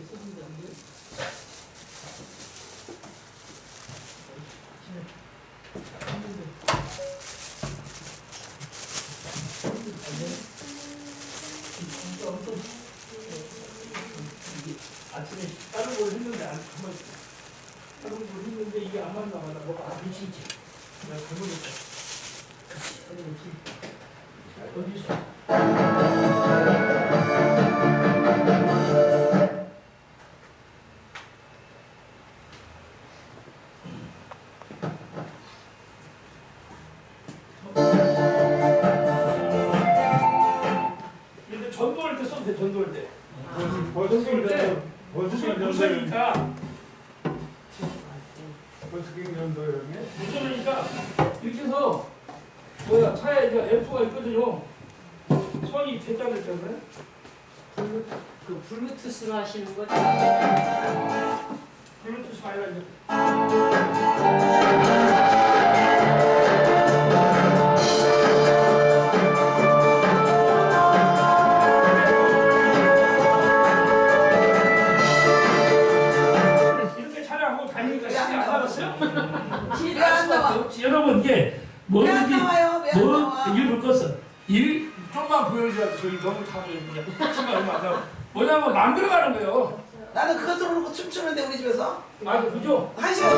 돼. 아 버스킹 연도 형이 무슨이니까 이렇게 해서 뭐야? 차에 이제 F가 있거든요. 선이 대자를 때문에 그 블루투스로 하시는 거죠? 블루투스 아니라 이제 뭐든지 나와요? 왜안 뭐 나와? 일을 껐어 일 좀만 보여줘야 저기 너무 타고 그냥 시간 얼마 안 남아 뭐냐면 만들어가는 거예요 나는 들어놓고 춤추는데 우리 집에서 맞아 그죠? 한 시간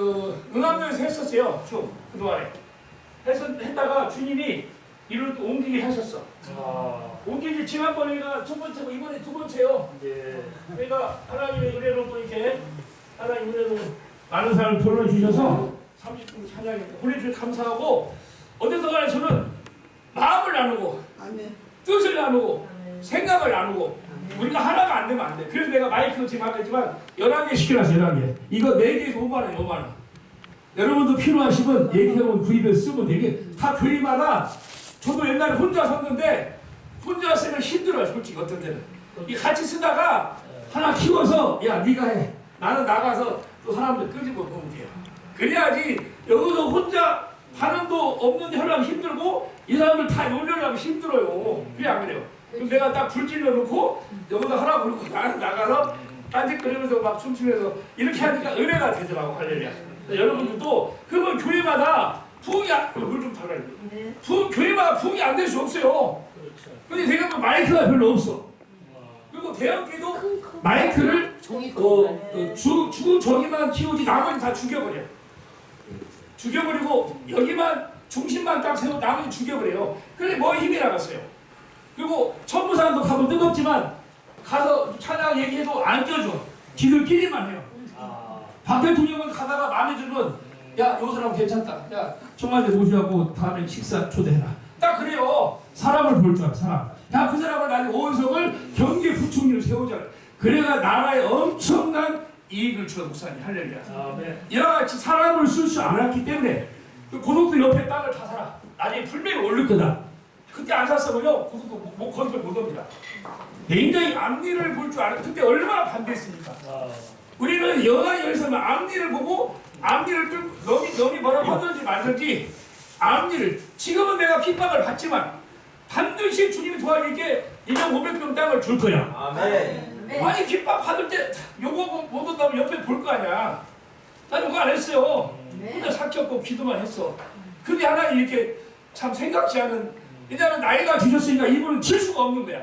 이제 어, 응암동에서 했었어요 쭉 그동안에. 해서 했다가 주님이 이를 또 옮기게 하셨어. 옮기지 지난번에가 첫 번째고 이번에 두 번째요. 그러니까 하나님의 은혜로 또 이렇게 하나님 은혜로 많은 사람을 불러주셔서 30분 찬양에 보내주셔서 감사하고 어디서 간에 저는 마음을 나누고 아멘. 뜻을 나누고 생각을 나누고 우리가 하나가 안 되면 안 돼. 그래서 내가 마이크 지금 아까지만 11개 시켜놨어 11개. 이거 4개에서 5만 원 5만 원. 여러분도 필요하시면 얘기해보면 구입해서 쓰면 되게 다 교회마다 저도 옛날에 혼자 섰는데 혼자 쓰면 힘들어요 솔직히 어떤 때는. 이 같이 쓰다가 하나 키워서 야 네가 해. 나는 나가서 또 사람들 끄집어 놓으면 돼요. 그래야지 여기서 혼자 반응도 없는데 하려면 힘들고 이 사람들 다 놀려려면 힘들어요. 그래 안 그래요? 그럼 내가 딱 불 질러 놓고 여기서 하라고 그러고 나는 나가서 딴짓거리면서 막 춤추면서 이렇게 하니까 은혜가 되더라고 할렐루야. 여러분들도 그러면 교회마다 부흥이 안, 물좀 달라요. 부흥, 교회마다 부흥이 안 될 수 없어요. 근데 내가 뭐 마이크가 별로 없어. 그리고 대학교도 마이크를 어, 어, 주, 주 저기만 키우지 나머지 다 죽여버려. 죽여버리고 여기만 중심만 딱 세우고 나머지 죽여버려요. 그래 뭐 힘이 나갔어요. 그리고 천부산도 가면 뜨겁지만 가서 찬양 얘기해도 안 껴줘. 지들끼리만 해요. 박 대통령은 가다가 마음에 들면 야, 요 사람 괜찮다. 야, 청와대 모시하고 다음에 식사 초대해라. 딱 그래요. 사람을 볼 줄 알아, 사람. 야, 그 사람을 나중에 오은석을 경계 부총리를 세우잖아. 그래가 나라에 엄청난 이익을 줘 목사님 할렐루야. 이와 같이 사람을 쓸줄 알았기 때문에 그 고독도 옆에 땅을 다 사라. 나중에 불매를 올릴 거다. 그때 안 샀으면요, 고독도 못, 못 건설 못 합니다. 굉장히 앞니를 볼 줄 알았. 그때 얼마나 반대했습니까? 우리는 영화 열서면 앞니를 보고 앞니를 뚫고 너미 너미 뭐라고 하든지 말든지 앞니를 지금은 내가 핍박을 받지만 반드시 주님이 도와줄게 1년 500평 땅을 줄 거야. 아멘. 아니 핍박 받을 때 요거 못 온다면 옆에 볼 거 아니야. 나 요거 안 했어요. 혼자 삭혔고 기도만 했어. 근데 하나님 이렇게 참 생각지 않은 왜냐하면 나이가 드셨으니까 이분은 칠 수가 없는 거야.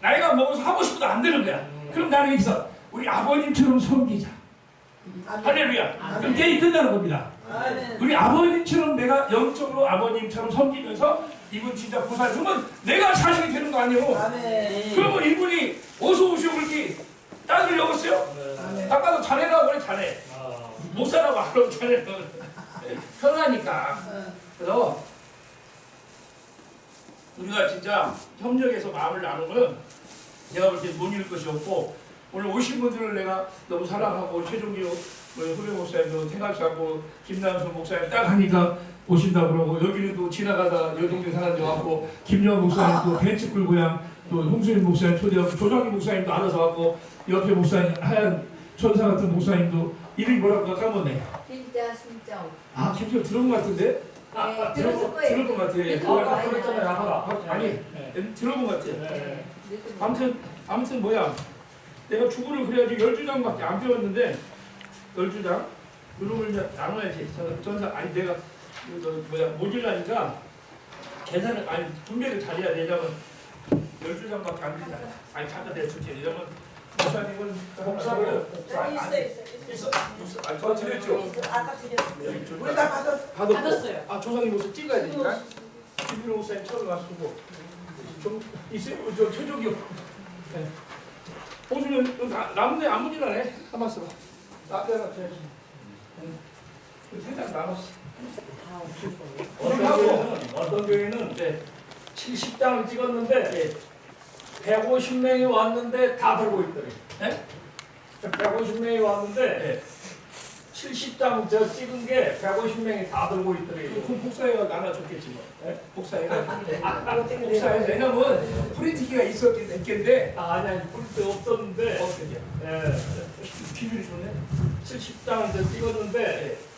나이가 먹어서 하고 싶어도 안 되는 거야. 그럼 나는 여기서 우리 아버님처럼 섬기자. 할렐루야. 그럼 게임 끝나는 겁니다. 우리 아버님처럼 내가 영적으로 아버님처럼 섬기면서 이분 진짜 보살 그러면 내가 자식이 되는 거 아니에요. 그러면 이분이 어서 오시오 그렇게 딸을 여었어요? 아까도 자네라고 그래 자네. 목사라고 안 하고 자네라고. 편하니까. 그래서 우리가 진짜 협력해서 마음을 나누면 내가 볼 때 못 잃을 것이 없고 오늘 오신 분들을 내가 너무 사랑하고 최종기 뭐 후배 목사님도 생각하고 김남수 목사님 딱 하니까 오신다 그러고 여기는 또 지나가다 여동생 사람들 왔고 김영 목사님 또 벤츠 끌고 그냥 또 홍수인 목사님 초대하고 조정희 목사님도 알아서 왔고 옆에 목사님 하얀 천사 같은 목사님도 이름이 뭐라고 까먹네. 진짜 진짜. 아 김철 들은 것 같은데 네, 들었을 거예요. 들은 것 같아 예, 네, 그거 많이 그랬잖아요. 나와요. 아까 아니 예, 들은 것 같아 아무튼 아무튼 뭐야. 내가 주부를 그래야지 열두 장밖에 안 배웠는데 열두 장? 그룹을 이제 나눠야지. 저- 전사 아니 내가 그, 그 뭐야 모질라니까 계산을 아니 분배를 잘해야 되냐면 열두 장밖에 안 되잖아 아니 잠깐 내가 줄게. 이러면 목사님은 목사를 아니, 아니, 있어 있어 아니 저 드렸죠. 아까 드렸어. 여기 줄 우리가 받았어. 받았고 받았어요. 아 조상님 모습 찍어야 되니까? 김민호 목사님 처음 와시고. 좀 있어요? 저 최종기요 네. 보시면 남네 아무리나네 가만 있어봐 앞에 하나 줘야지 세장 나눴어 어떤 교회는 어떤 교회는 네. 70장을 찍었는데 네. 150명이 왔는데 다 들고 있더래. 네? 150명이 왔는데 네. 70장 저 찍은 게 150명이 다 들고 있더래. 그럼 복사해가 나눠줬겠지 뭐 네? 복사해가 복사해서 왜냐면 프린트기가 있었긴 했겠는데 아, 아니 아니 볼때 없었는데 어떻게 예, 비율이 좋네 70장을 저 찍었는데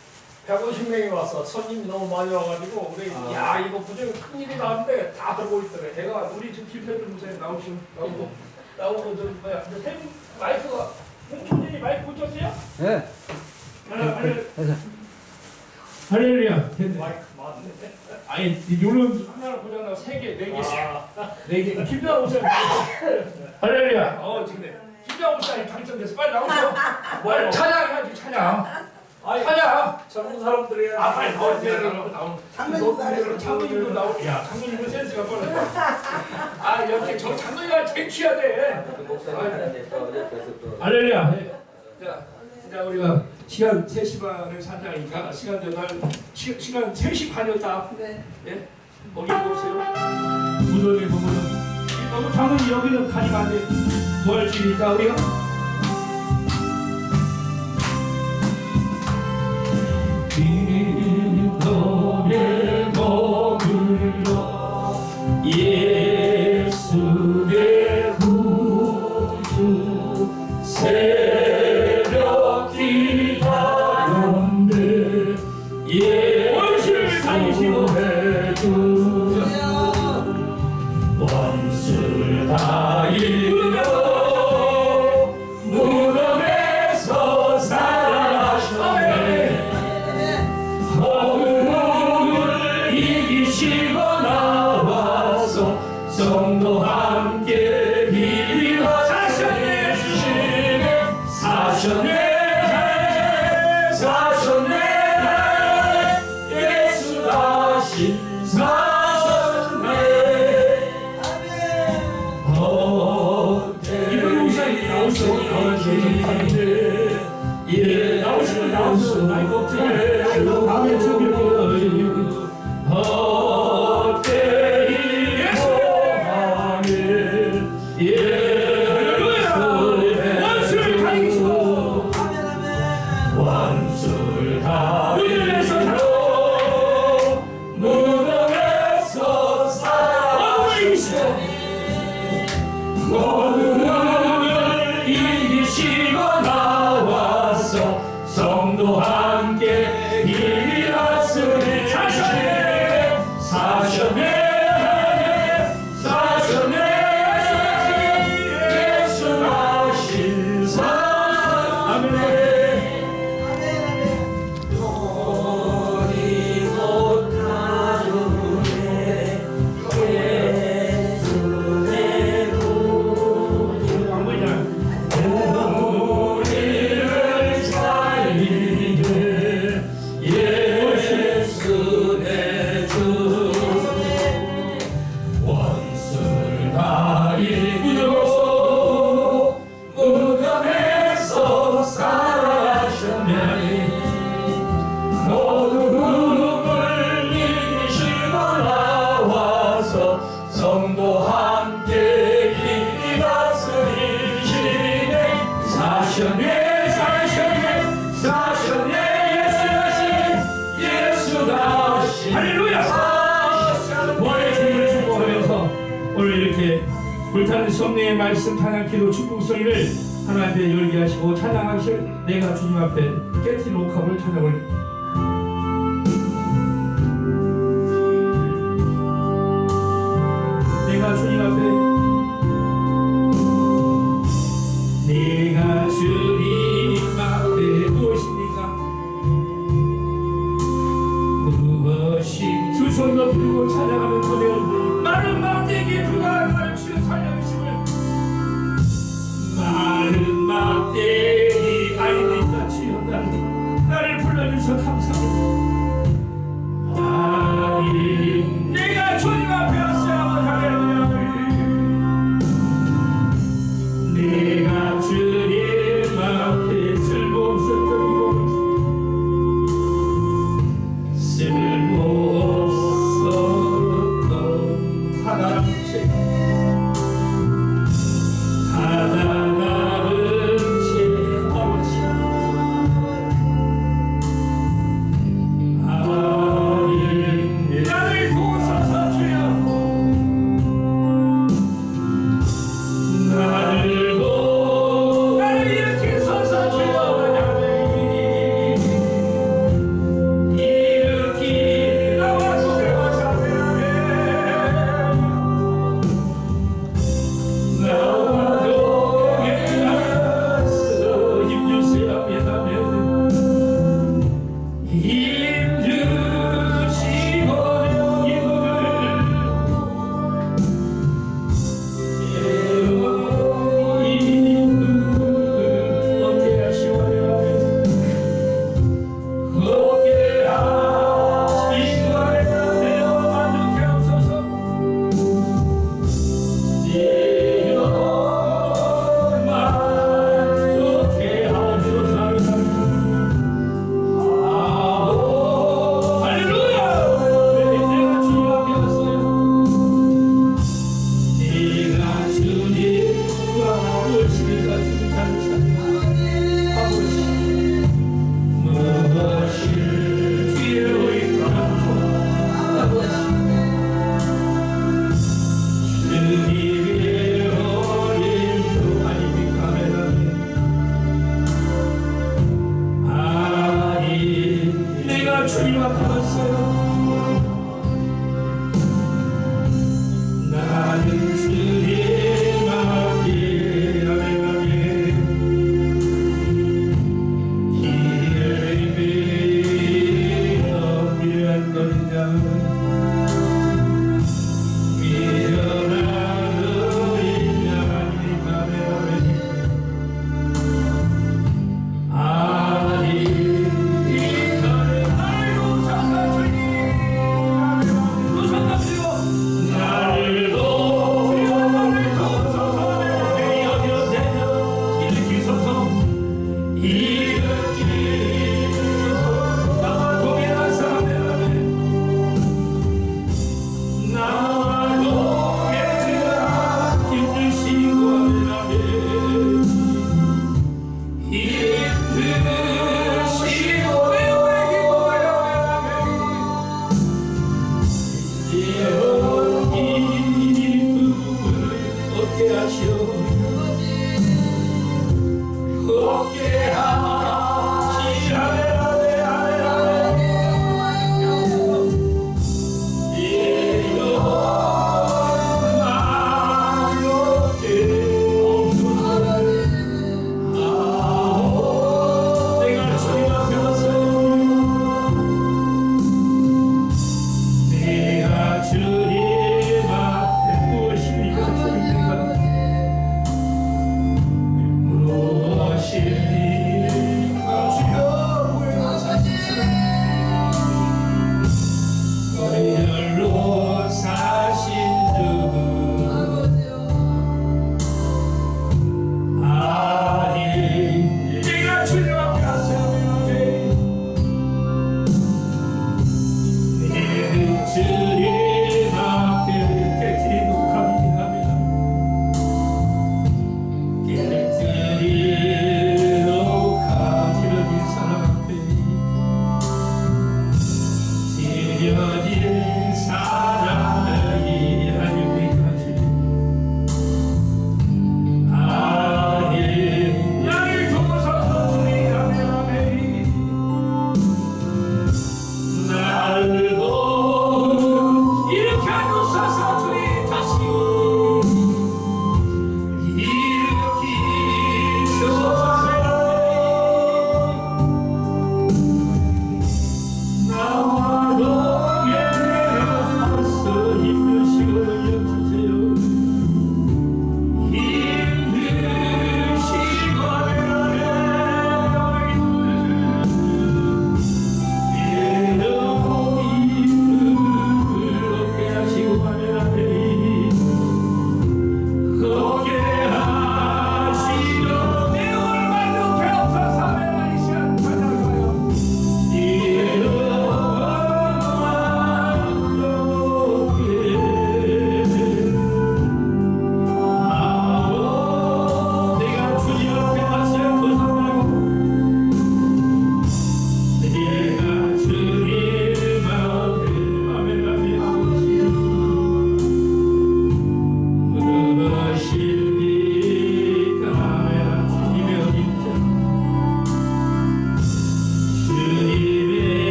150명이 와서 손님이 너무 많이 와가지고 우리 아. 야 이거 무지개 큰일이다 하는데 다 들고 있더래. 내가 우리 지금 김태준 목사님 나오시고 나오고 나오고 저 뭐야 저세 마이크가 홍초진이 마이크 붙였어요? 네. 하나 하나 할렐루야. 됐네 마이크 맞는데. 아니 요런 하나 고장나 세개네개. 아, 네개. 김대환 목사님. 할렐루야. 어 지금 김대환 목사님 당첨돼서 빨리 나오세요. 뭘 찬양해야지 찬양 아니 찬양 젊은 사람들이 아 빨리 나와 내려가고 나오는 장로님도 너 장로님도 나오 야 장로님은 센스가 뻔했다 아 역시 저 장로님이 제일 취하대 할렐루야. 네. 자, 진짜 우리가 시간 3시 반을 산다니까 시간 전날 시, 시간 3시 반이었다. 네. 예? 거기 보세요. 무덤에 보면은 이 너무 장은 여기는 가리면 안 돼. 뭐할 수 있다 우리가? 예 나오시면 나오시면 아이고 어떻게 다음에 죽일 성례의 말씀 탄양 기도 축복성의를 하나님께 열게 하시고 찬양하실 내가 주님 앞에 깨트린 옥합을 찬양을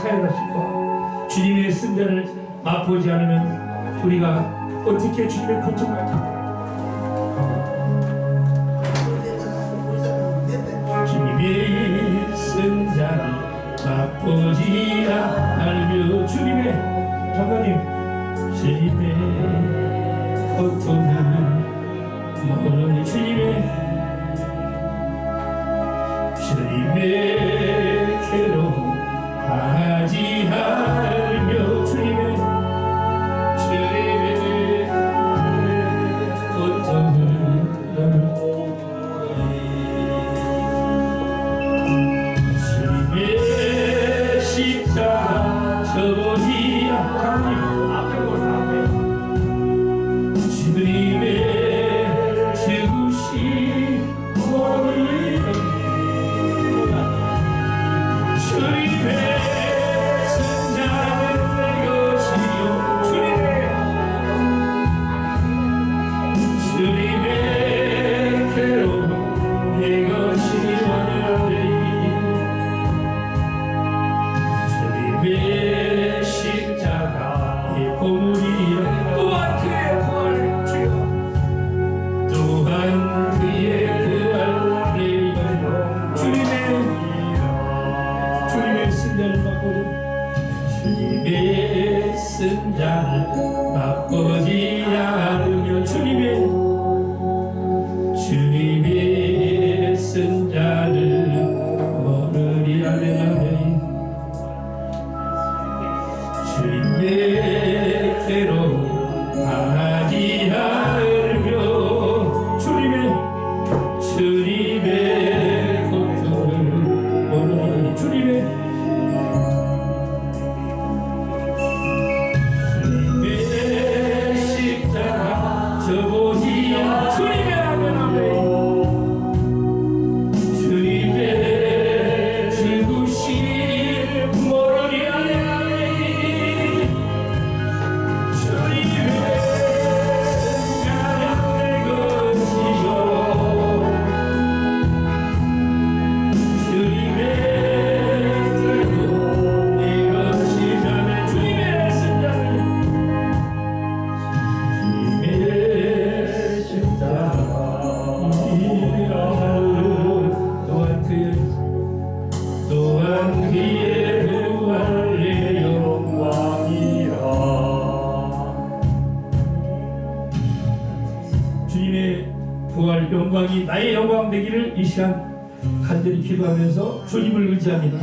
차여가시고 주님의 쓴자를 맛보지 않으면 우리가 어떻게 주님의 고통을 기도하면서 주님을 의지합니다.